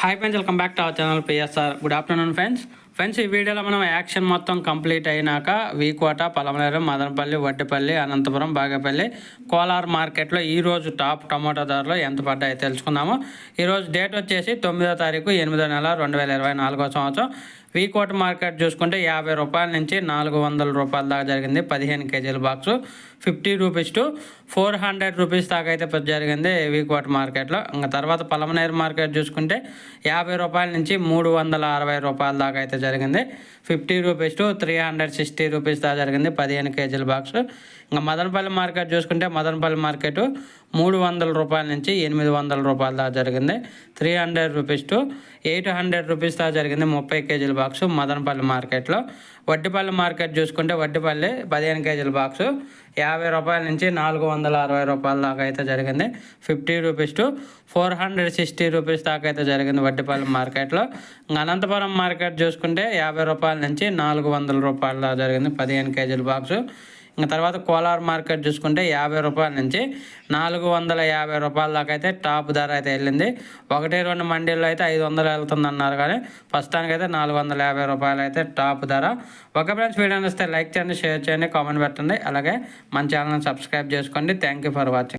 Hi friends, welcome back to our channel PSR. Good afternoon friends. Friends ఈ వీడియోలో మనం action మొత్తం complete అయినాక వీకోట పలమనేరు మదనపల్లి వడ్డిపల్లి అనంతపురం బాగేపల్లి కోలార్ మార్కెట్లో ఈరోజు టాప్ టమాటో ధరలు ఎంత పడ్డాయో తెలుసుకుందాము ఈరోజు డేట్ వచ్చేసి తొమ్మిదో తారీఖు ఎనిమిదో నెల రెండు వేల ఇరవై నాలుగో సంవత్సరం వీకోట మార్కెట్ చూసుకుంటే యాభై రూపాయల నుంచి నాలుగు వందల రూపాయల దాకా జరిగింది పదిహేను కేజీల box fifty rupees to four hundred rupees దాకా అయితే జరిగింది వీకోట మార్కెట్లో ఇంకా తర్వాత పలమనేరు మార్కెట్ చూసుకుంటే యాభై రూపాయల నుంచి మూడు వందల అరవై రూపాయల దాకా అయితే జరిగింది fifty rupees to three hundred sixty rupees దా జరిగింది పదిహేను కేజీల బాక్స్ ఇంకా మదనపల్లి మార్కెట్ చూసుకుంటే మదనపల్లి మార్కెట్ మూడు వందల రూపాయల నుంచి ఎనిమిది వందల రూపాయల దా జరిగింది three hundred rupees to eight hundred rupees దా జరిగింది ముప్పై కేజీల బాక్స్ మదనపల్లి మార్కెట్లో వడ్డిపల్లి మార్కెట్ చూసుకుంటే వడ్డిపల్లి పదిహేను కేజీల బాక్స్ యాభై రూపాయల నుంచి నాలుగు వందల అరవై రూపాయల దాకా అయితే జరిగింది fifty rupees to four hundred sixty rupees దాకా అయితే జరిగింది వడ్డిపల్లి మార్కెట్లో అనంతపురం మార్కెట్ చూసుకుంటే ఏంటంటే యాభై రూపాయల నుంచి నాలుగు వందల రూపాయల జరిగింది పదిహేను కేజీల బాక్సు ఇంకా తర్వాత కోలార్ మార్కెట్ చూసుకుంటే యాభై రూపాయల నుంచి నాలుగు వందల యాభై రూపాయల దాకా అయితే టాప్ ధర అయితే వెళ్ళింది ఒకటి రెండు మండీల్లో అయితే ఐదు వందలు వెళ్తుంది అన్నారు కానీ ప్రస్తుతానికి అయితే నాలుగు వందల యాభై రూపాయలు అయితే టాప్ ధర ఒక ఫ్రెండ్స్ వీడియో నచ్చితే లైక్ చేయండి షేర్ చేయండి కామెంట్ పెట్టండి అలాగే మన ఛానల్ని సబ్స్క్రైబ్ చేసుకోండి థ్యాంక్ యూ ఫర్ వాచింగ్